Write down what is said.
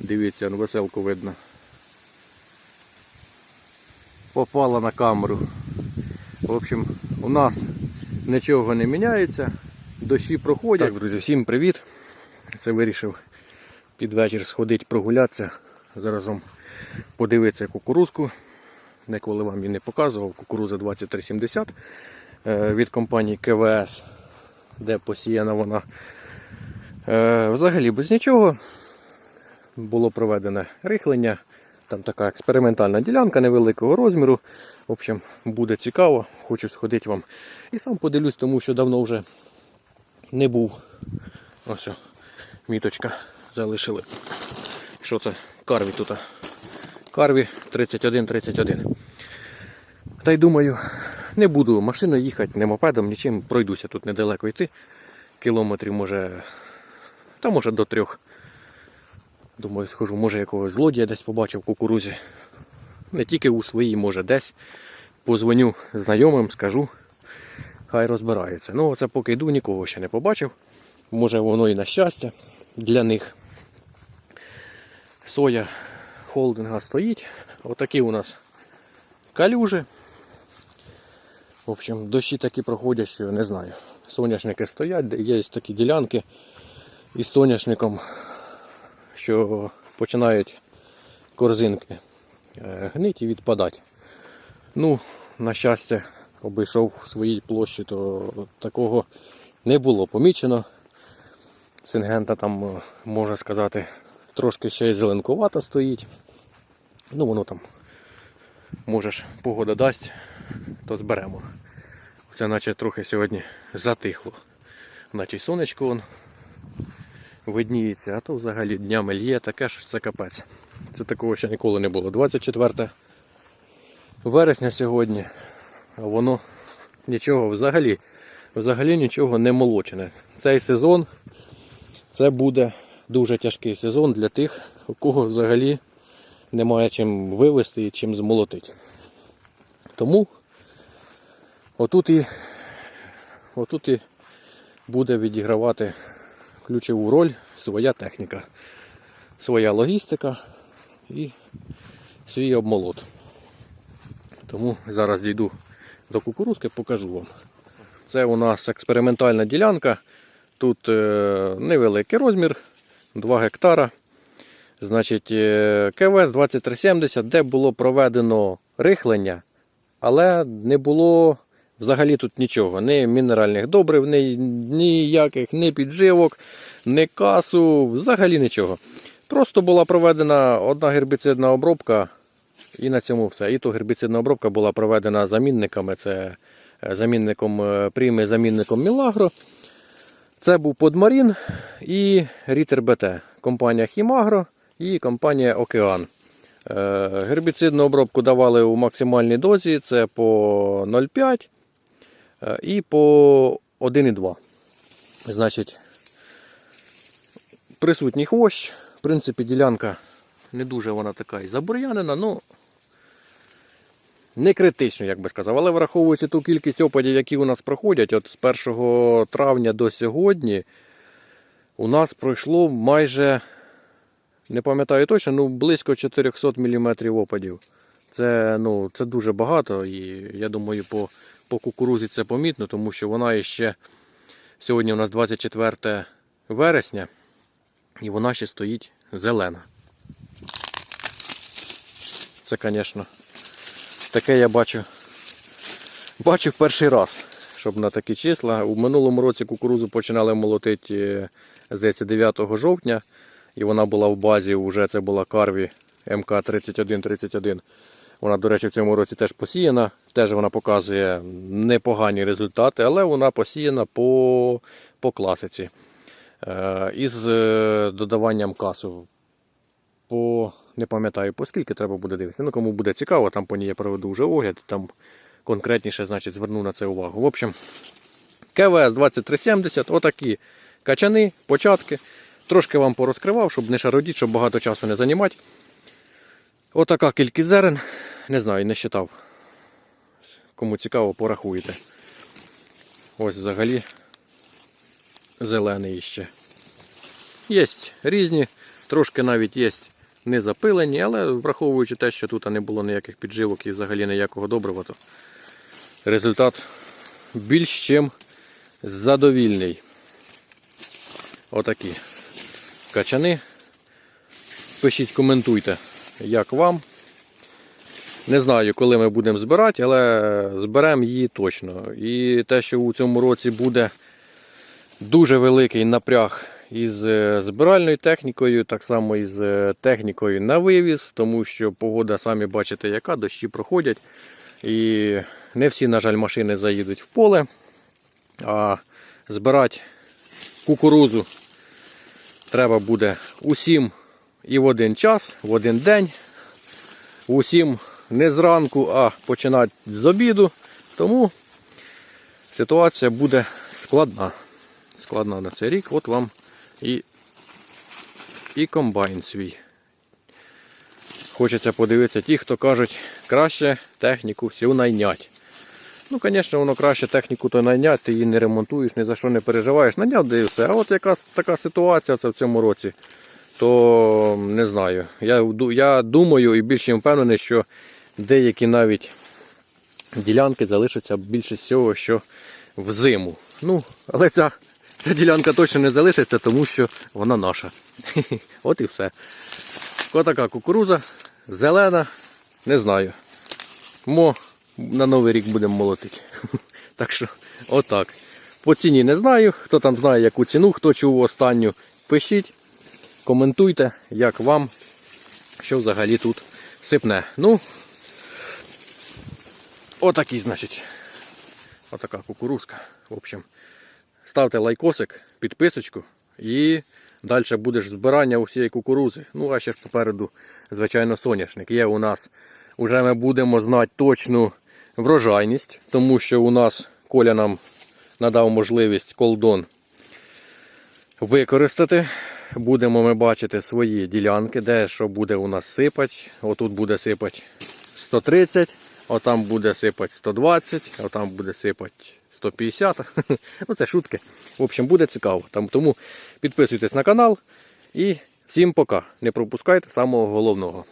Дивіться, веселку видно. Попала на камеру. В общем, у нас нічого не міняється. Дощі проходять. Так, друзі, всім привіт. Це вирішив під вечір сходити прогулятися. Заразом подивитися кукурузку. Ніколи вам її не показував. Кукуруза 2370 е, від компанії КВС, де посіяна вона. Е, Взагалі без нічого. Було проведене рихлення. Там така експериментальна ділянка невеликого розміру. В общем, буде цікаво. Хочу сходити вам. І сам подивлюсь, тому що давно вже не був. Ось, міточка залишили. Що це? Карві тут. Карві 31-31. Та й думаю, не буду машиною їхати, не мопедом, нічим пройдуся тут недалеко йти. Кілометрів може. Та може до трьох. Думаю, схожу, може якогось злодія десь побачив в кукурузі. Не тільки у своїй, може десь. Позвоню знайомим, скажу. Хай розбираються. Ну, це поки йду, нікого ще не побачив. Може воно і на щастя для них. Соя холдинга стоїть. Отакі у нас калюжі. В общем, дощі такі проходять, що не знаю. Соняшники стоять, є такі ділянки із соняшником, що починають корзинки е, гнити і відпадати. Ну, на щастя, обійшов своїй площі, то такого не було помічено. Сингента там, е, можна сказати, трошки ще й зеленкувата стоїть. Ну, воно там, можеш, погода дасть, то зберемо. Це наче трохи сьогодні затихло. Наче сонечко вон видніється, а то взагалі днями лє, таке ж це капець. Це такого ще ніколи не було. 24 вересня сьогодні, а воно нічого взагалі, взагалі нічого не молочене. Цей сезон це буде дуже тяжкий сезон для тих, у кого взагалі немає чим вивезти і чим змолотити. Тому отут і, отут і буде відігравати ключову роль своя техніка, своя логістика і свій обмолот. Тому зараз дійду до кукурузки, покажу вам. Це у нас експериментальна ділянка. Тут е, невеликий розмір, 2 гектара. Значить, е, КВС 2370, де було проведено рихлення, але не було взагалі тут нічого. Ні мінеральних добрив, ні ніяких, ні підживок, ні касу, взагалі нічого. Просто була проведена одна гербіцидна обробка, і на цьому все. І то гербіцидна обробка була проведена замінниками. Це е, замінником е, Пріми, замінником Мілагро. Це був Подмарін і Рітер БТ. Компанія Хімагро і компанія Океан. Е, Гербіцидну обробку давали у максимальній дозі, це по 0,5 е, і по 1,2. Значить, присутній хвощ. В принципі, ділянка не дуже вона така і забур'янена, ну не критично, як би сказав. Але враховуючи ту кількість опадів, які у нас проходять, от з 1 травня до сьогодні, у нас пройшло майже, не пам'ятаю точно, ну близько 400 мм опадів. Це, ну, це дуже багато, і я думаю, по, по кукурузі це помітно, тому що вона ще сьогодні у нас 24 вересня, і вона ще стоїть зелена. Це, звісно, таке я бачу. Бачу перший раз, щоб на такі числа. У минулому році кукурузу починали молотити, е, здається, 9 жовтня. І вона була в базі, вже це була карві МК-3131. Вона, до речі, в цьому році теж посіяна. Теж вона показує непогані результати, але вона посіяна по, по класиці. Е, із е, додаванням касу. По, не пам'ятаю, по скільки треба буде дивитися. Ну, кому буде цікаво, там по ній я проведу вже огляд, там конкретніше значить, зверну на це увагу. В общем, КВС 2370, отакі качани, початки. Трошки вам порозкривав, щоб не шародіть, щоб багато часу не займати. Отака кількість зерен. Не знаю, не считав. Кому цікаво, порахуєте. Ось взагалі зелений іще. Є різні Трошки навіть є не запилені, але враховуючи те, що тут не було ніяких підживок і взагалі ніякого добрива, то результат більш чим задовільний. Отакі качани. Пишіть, коментуйте, як вам. Не знаю, коли ми будемо збирати, але зберемо її точно. І те, що у цьому році буде дуже великий напряг із е, збиральною технікою, так само із е, технікою на вивіз, тому що погода, самі бачите, яка дощі проходять. І не всі, на жаль, машини заїдуть в поле. А збирати кукурузу треба буде усім і в один час, в один день. Усім не зранку, а починати з обіду. Тому ситуація буде складна. Складна на цей рік. От вам і, і комбайн свій. Хочеться подивитися ті, хто кажуть, краще техніку всю найнять. Ну, звісно, воно краще техніку то найняти, ти її не ремонтуєш, ні за що не переживаєш, наняв де і все. А от якраз така ситуація це в цьому році, то не знаю. Я, я думаю і більш впевнений, що деякі навіть ділянки залишаться більше всього, що в зиму. Ну, але ця, ця ділянка точно не залишиться, тому що вона наша. От і все. Отака кукуруза, зелена, не знаю. Мо на новий рік будемо молотити. Так що, отак. По ціні не знаю. Хто там знає, яку ціну, хто чув останню, пишіть, коментуйте, як вам, що взагалі тут сипне. Ну, отакий, значить. Отака кукурузка. В общем, ставте лайкосик, підписочку і далі будеш збирання усієї кукурузи. Ну, а ще ж попереду, звичайно, соняшник. Є у нас, вже ми будемо знати точну врожайність, тому що у нас Коля нам надав можливість колдон використати. Будемо ми бачити свої ділянки, де що буде у нас сипати. Отут буде сипати 130, отам буде сипати 120, отам буде сипати 150. Ну це шутки. В общем, буде цікаво. Тому підписуйтесь на канал і всім пока. Не пропускайте самого головного.